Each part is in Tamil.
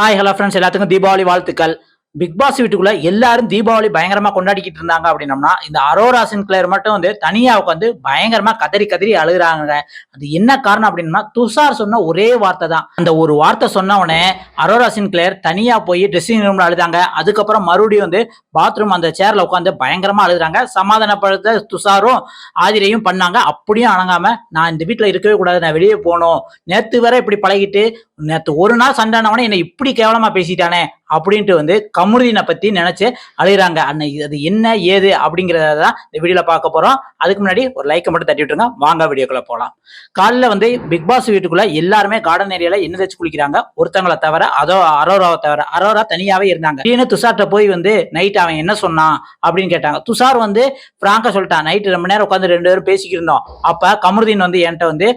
ஹாய் ஹலோ ஃப்ரெண்ட்ஸ் எல்லாத்துக்கும் தீபாவளி வாழ்த்துக்கள். பிக் பாஸ் வீட்டுக்குள்ள எல்லாரும் தீபாவளி பயங்கரமா கொண்டாடிக்கிட்டு இருந்தாங்க அப்படின்னம்னா இந்த அரோரா சின்க்ளேர் மட்டும் வந்து தனியா உட்காந்து பயங்கரமா கதறி கதறி அழுகுறாங்க. அது என்ன காரணம் அப்படின்னா துஷார் சொன்ன ஒரே வார்த்தை தான். அந்த ஒரு வார்த்தை சொன்ன உடனே அரோரா சின்க்ளேர் தனியா போய் ட்ரெஸ்ஸிங் ரூம்ல அழுதாங்க. அதுக்கப்புறம் மறுபடியும் வந்து பாத்ரூம் அந்த சேர்ல உட்காந்து பயங்கரமா அழுகுறாங்க. சமாதானப்படுத்த துஷாரும் ஆதிரையும் பண்ணாங்க. அப்படியும் அணங்காம நான் இந்த வீட்டுல இருக்கவே கூடாது. நான் வெளியே போகணும். நேத்து வரை இப்படி பழகிட்டு நேற்று ஒரு நாள் சண்டானவனே என்னை இப்படி கேவலமா பேசிட்டானே அப்படின்ட்டு வந்து கமுருதீனை பத்தி நினைச்சு அழுகிறாங்க. அன்னை அது என்ன ஏது அப்படிங்கிறத தான் இந்த வீடியோல பார்க்க போறோம். அதுக்கு முன்னாடி ஒரு லைக்கை மட்டும் தட்டி விட்டுருங்க. வாங்க வீடியோக்குள்ள போகலாம் காலைல வந்து பிக் பாஸ் வீட்டுக்குள்ள எல்லாருமே கார்டன் ஏரியால என்ன வச்சு குளிக்கிறாங்க? ஒருத்தங்களை தவிர அதோ அரோராவை தவிர அரோரா தனியாவே இருந்தாங்க. திடீர்னு துஷார்ட்ட போய் வந்து நைட் அவன் என்ன சொன்னான் அப்படின்னு கேட்டாங்க. துஷார் வந்து பிராங்கா சொல்லிட்டான். நைட்டு ரொம்ப நேரம் உட்காந்து ரெண்டு பேரும் பேசிக்கிருந்தோம் அப்போ அப்ப கமருதீன் வந்து என்கிட்ட வந்து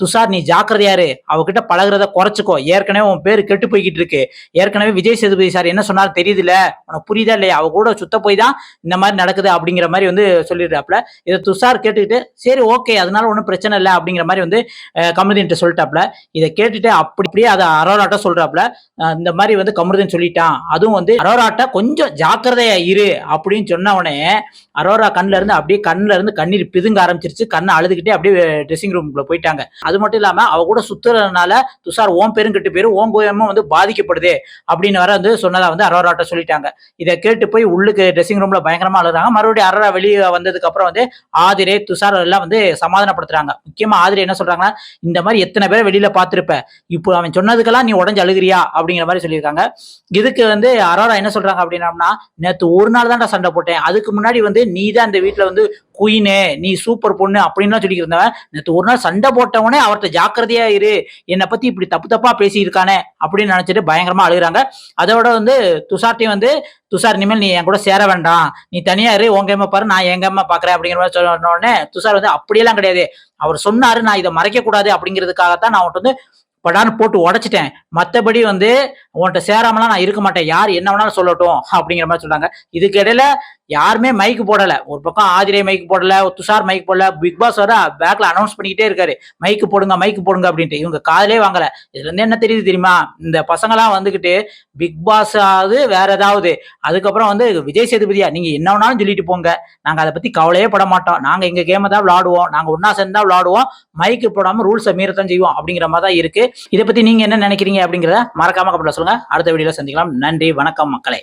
துஷார் நீ ஜாக்கிரதையாரு அவகிட்ட பழகிறத குறைச்சிக்கோ. ஏற்கனவே உன் பேர் கெட்டு போய்கிட்டு இருக்கு. ஏற்கனவே விஜய் சேதுபதி சார் என்ன சொன்னாலும் தெரியுதுல உனக்கு புரியுதா இல்லையா? அவ கூட சுத்த போய் தான் இந்த மாதிரி நடக்குது அப்படிங்கிற மாதிரி வந்து சொல்லிடுறாப்ல இதை துஷார் கேட்டுக்கிட்டு சரி ஓகே அதனால ஒன்றும் பிரச்சனை இல்லை அப்படிங்கிற மாதிரி வந்து கமருதீன்ட்ட சொல்லிட்டாப்ல இதை கேட்டுட்டு அப்படி அப்படியே அதை அரோராட்ட சொல்றாப்ல இந்த மாதிரி வந்து கமருதீன் சொல்லிட்டான். அதுவும் வந்து அரோராட்ட கொஞ்சம் ஜாக்கிரதையா இரு அப்படின்னு சொன்ன உடனே அரோரா கண்ணில இருந்து அப்படியே கண்ணில இருந்து கண்ணீர் பிதுங்க ஆரம்பிச்சிருச்சு. கண்ணை அழுதுகிட்டே அப்படியே ட்ரெஸ்ஸிங் ரூம்குள்ள போயிட்டாங்க அது மட்டும் இல்லாம அவ கூட சுத்துறதுனால துஷார் ஓம் பேரும் கெட்டு பேரும் ஓம் கோயமும் வந்து பாதிக்கப்படுது அப்படின்னு வர வந்து சொன்னதா வந்து அரோராட்ட சொல்லிட்டாங்க. இதை கேட்டு போய் உள்ளுக்கு ட்ரெஸ்ஸிங் ரூம்ல பயங்கரமா அழுதாங்க மறுபடியும் அரோரா வெளியே வந்ததுக்கு அப்புறம் வந்து ஆதிரே துஷார் எல்லாம் வந்து சமாதானப்படுத்துறாங்க. முக்கியமா ஆதிரே என்ன சொல்றாங்கன்னா இந்த மாதிரி எத்தனை பேரை வெளியில பார்த்திருப்ப? இப்போ அவன் சொன்னதுக்கெல்லாம் நீ உடஞ்சு அழுகிறியா? அப்படிங்கிற மாதிரி சொல்லியிருக்காங்க. இதுக்கு வந்து அரோரா என்ன சொல்றாங்க அப்படின்னா நேத்து ஒரு நாள் தான்டா சண்டை போட்டேன். அதுக்கு முன்னாடி வந்து நீ தான் இந்த வீட்டுல வந்து குயினு நீ சூப்பர் பொண்ணு அப்படின்லாம் சொல்லிட்டு இருந்தவன் நேற்று ஒரு நாள் சண்டை போட்டவனே அவர்கிட்ட ஜாக்கிரதையா இரு என்னை பத்தி இப்படி தப்பு தப்பா பேசியிருக்கானே அப்படின்னு நினைச்சிட்டு பயங்கரமா அழுகுறாங்க. அதோட வந்து துஷார்ட்டையும் வந்து துஷார் இனிமேல் நீ என் கூட சேர வேண்டாம். நீ தனியா இரு உங்க அம்மா பாரு நான் எங்க அம்மா பாக்குறேன் அப்படிங்கிற மாதிரி சொன்ன உடனே துஷார் வந்து அப்படியெல்லாம் கிடையாது. அவர் சொன்னாரு நான் இதை மறைக்க கூடாது அப்படிங்கிறதுக்காகத்தான் நான் அவன்கிட்ட வந்து படான்னு போட்டு உடைச்சிட்டேன். மற்றபடி வந்து உன்கிட்ட சேராமலாம் நான் இருக்க மாட்டேன். யார் என்ன வேணாலும் சொல்லட்டும் அப்படிங்கிற மாதிரி சொல்றாங்க. இதுக்கு இடையில யாருமே மைக்கு போடல. ஒரு பக்கம் ஆதிரே மைக் போடல துஷார் மைக் போடல பிக் பாஸ் வர பேக்ல அனௌன்ஸ் பண்ணிக்கிட்டே இருக்காரு. மைக்கு போடுங்க மைக்கு போடுங்க அப்படின்ட்டு. இவங்க காதலே வாங்கல. இதுல இருந்து என்ன தெரியுது தெரியுமா? இந்த பசங்களாம் வந்துகிட்டு பிக் பாஸ் ஆகுது வேற ஏதாவது. அதுக்கப்புறம் வந்து விஜய் சேதுபதியா நீங்க என்ன வேணாலும் சொல்லிட்டு போங்க. நாங்க அதை பத்தி கவலையே பட மாட்டோம். நாங்க எங்க கேமை தான் விளாடுவோம் நாங்க ஒன்னா சேர்ந்து தான் விளாடுவோம் மைக்கு போடாம ரூல்ஸை மீறத்தான் செய்வோம் அப்படிங்கிற மாதிரி தான் இருக்கு. இதை பத்தி நீங்க என்ன நினைக்கிறீங்க அப்படிங்கிறத மறக்காம கப்பல சொல்லுங்க. அடுத்த வீடியோல சந்திக்கலாம். நன்றி வணக்கம் மக்களே.